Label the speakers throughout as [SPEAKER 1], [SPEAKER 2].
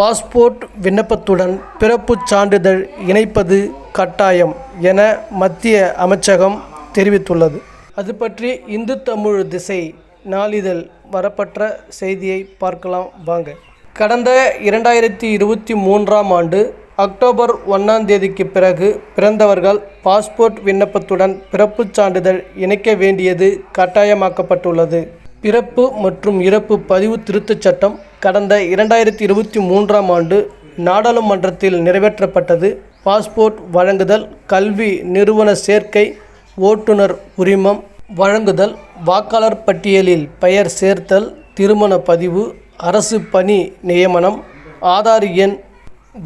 [SPEAKER 1] Passport விண்ணப்பத்துடன் பிறப்புச் சான்றிதழ் இணைப்பது கட்டாயம் என மத்திய அமைச்சகம் தெரிவித்துள்ளது. அது பற்றி இந்து தமிழ் திசை நாளிதழ் வரப்பட்ட செய்தியை பார்க்கலாம் வாங்க. கடந்த இரண்டாயிரத்தி இருபத்தி மூன்றாம் ஆண்டு அக்டோபர் ஒன்றாம் தேதிக்கு பிறகு பிறந்தவர்கள் பாஸ்போர்ட் விண்ணப்பத்துடன் பிறப்புச் சான்றிதழ் இணைக்க வேண்டியது கட்டாயமாக்கப்பட்டுள்ளது. பிறப்பு மற்றும் இறப்பு பதிவு திருத்தச் சட்டம் கடந்த இரண்டாயிரத்தி இருபத்தி மூன்றாம் ஆண்டு நாடாளுமன்றத்தில் நிறைவேற்றப்பட்டது. பாஸ்போர்ட் வழங்குதல் கல்வி நிறுவன சேர்க்கை ஓட்டுநர் உரிமம் வழங்குதல் வாக்காளர் பட்டியலில் பெயர் சேர்த்தல் திருமண பதிவு அரசு பணி நியமனம் ஆதார் எண்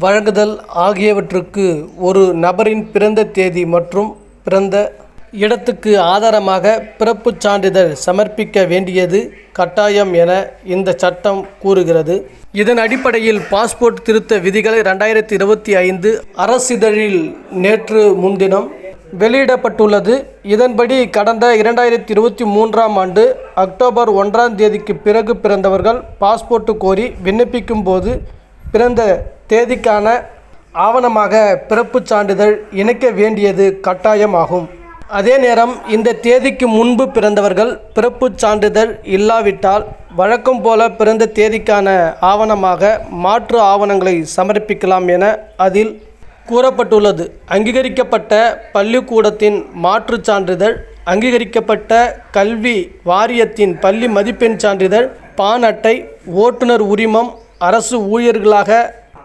[SPEAKER 1] வழங்குதல் ஆகியவற்றுக்கு ஒரு நபரின் பிறந்த தேதி மற்றும் பிறந்த இடத்துக்கு ஆதாரமாக பிறப்புச் சான்றிதழ் சமர்ப்பிக்க வேண்டியது கட்டாயம் என இந்த சட்டம் கூறுகிறது. இதன் அடிப்படையில் பாஸ்போர்ட் திருத்த விதிகளை ரெண்டாயிரத்தி இருபத்தி ஐந்து அரசிதழில் நேற்று முன்தினம் வெளியிடப்பட்டுள்ளது. இதன்படி கடந்த இரண்டாயிரத்தி இருபத்தி மூன்றாம் ஆண்டு அக்டோபர் ஒன்றாம் தேதிக்கு பிறகு பிறந்தவர்கள் பாஸ்போர்ட் கோரி விண்ணப்பிக்கும் போது பிறந்த தேதிக்கான ஆவணமாக பிறப்புச் சான்றிதழ் இணைக்க வேண்டியது கட்டாயமாகும். அதே நேரம் இந்த தேதிக்கு முன்பு பிறந்தவர்கள் பிறப்புச் சான்றிதழ் இல்லாவிட்டால் வழக்கம் போல பிறந்த தேதிக்கான ஆவணமாக மாற்று ஆவணங்களை சமர்ப்பிக்கலாம் என அதில் கூறப்பட்டுள்ளது. அங்கீகரிக்கப்பட்ட பள்ளிக்கூடத்தின் மாற்றுச் சான்றிதழ் அங்கீகரிக்கப்பட்ட கல்வி வாரியத்தின் பள்ளி மதிப்பெண் சான்றிதழ் பான் அட்டை ஓட்டுநர் உரிமம் அரசு ஊழியர்களாக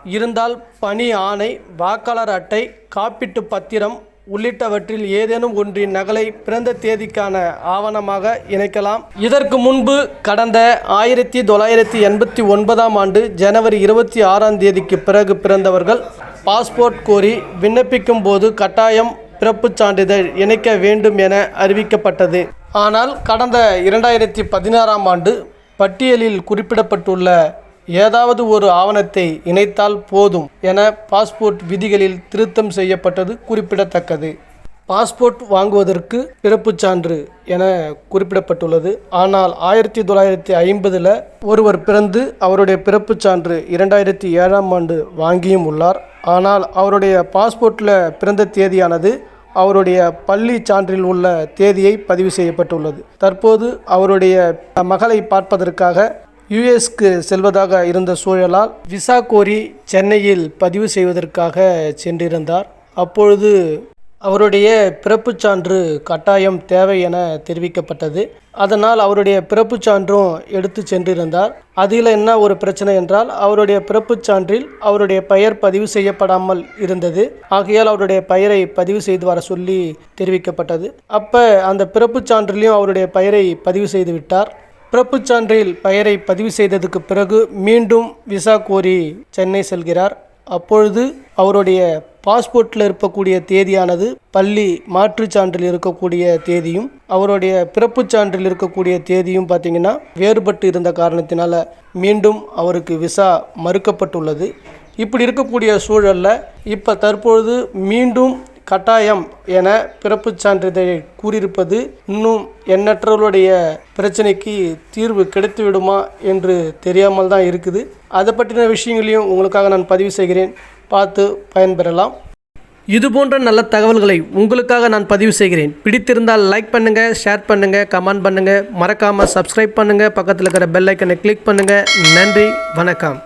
[SPEAKER 1] இருந்தால் பணி ஆணை வாக்காளர் அட்டை காப்பீட்டு பத்திரம் உள்ளிட்டவற்றில் ஏதேனும் ஒன்றின் நகலை பிறந்த தேதிக்கான ஆவணமாக இணைக்கலாம். இதற்கு முன்பு கடந்த ஆயிரத்தி தொள்ளாயிரத்தி எண்பத்தி ஒன்பதாம் ஆண்டு ஜனவரி இருபத்தி ஆறாம் தேதிக்கு பிறகு பிறந்தவர்கள் பாஸ்போர்ட் கோரி விண்ணப்பிக்கும் போது கட்டாயம் பிறப்புச் சான்றிதழ் இணைக்க வேண்டும் என அறிவிக்கப்பட்டது. ஆனால் கடந்த இரண்டாயிரத்தி பதினாறாம் ஆண்டு பட்டியலில் குறிப்பிடப்பட்டுள்ள ஏதாவது ஒரு ஆவணத்தை இணைத்தால் போதும் என பாஸ்போர்ட் விதிகளில் திருத்தம் செய்யப்பட்டது குறிப்பிடத்தக்கது. பாஸ்போர்ட் வாங்குவதற்கு பிறப்புச் சான்று என குறிப்பிடப்பட்டுள்ளது. ஆனால் ஆயிரத்தி தொள்ளாயிரத்தி ஐம்பதில் ஒருவர் பிறந்து அவருடைய பிறப்புச் சான்று இரண்டாயிரத்தி ஏழாம் ஆண்டு வாங்கியும் உள்ளார். ஆனால் அவருடைய பாஸ்போர்ட்டில் பிறந்த தேதியானது அவருடைய பள்ளி சான்றில் உள்ள தேதியை பதிவு செய்யப்பட்டுள்ளது. தற்போது அவருடைய மகளை பார்ப்பதற்காக யுஎஸ்க்கு செல்வதாக இருந்த சூழலால் விசா கோரி சென்னையில் பதிவு செய்வதற்காக சென்றிருந்தார். அப்பொழுது அவருடைய பிறப்புச் சான்று கட்டாயம் தேவை என தெரிவிக்கப்பட்டது. அதனால் அவருடைய பிறப்புச் சான்றும் எடுத்து சென்றிருந்தார். அதில் என்ன ஒரு பிரச்சனை என்றால் அவருடைய பிறப்புச் சான்றில் அவருடைய பெயர் பதிவு செய்யப்படாமல் இருந்தது. ஆகையால் அவருடைய பெயரை பதிவு செய்து வர சொல்லி தெரிவிக்கப்பட்டது. அப்போ அந்த பிறப்புச் சான்றிலையும் அவருடைய பெயரை பதிவு செய்து விட்டார். பிறப்புச் சான்றில் பெயரை பதிவு செய்ததுக்கு பிறகு மீண்டும் விசா கோரி சென்னை செல்கிறார். அப்பொழுது அவருடைய பாஸ்போர்ட்டில் இருக்கக்கூடிய தேதியானது பள்ளி மாற்றுச் சான்றில் இருக்கக்கூடிய தேதியும் அவருடைய பிறப்புச் சான்றில் இருக்கக்கூடிய தேதியும் பார்த்திங்கன்னா வேறுபட்டு இருந்த காரணத்தினால மீண்டும் அவருக்கு விசா மறுக்கப்பட்டுள்ளது. இப்படி இருக்கக்கூடிய சூழலில் இப்போ தற்பொழுது மீண்டும் கட்டாயம் என பிறப்புச் சான்றிதழை கூறியிருப்பது இன்னும் எண்ணற்றவர்களுடைய பிரச்சனைக்கு தீர்வு கிடைத்து விடுமா என்று தெரியாமல் தான் இருக்குது. அதை பற்றின விஷயங்களையும் உங்களுக்காக நான் பதிவு செய்கிறேன். பார்த்து பயன்பெறலாம். இது போன்ற நல்ல தகவல்களை உங்களுக்காக நான் பதிவு செய்கிறேன். பிடித்திருந்தால் லைக் பண்ணுங்கள் ஷேர் பண்ணுங்கள் கமெண்ட் பண்ணுங்கள் மறக்காமல் சப்ஸ்கிரைப் பண்ணுங்கள் பக்கத்தில் இருக்கிற பெல் ஐக்கனை கிளிக் பண்ணுங்கள் நன்றி வணக்கம்.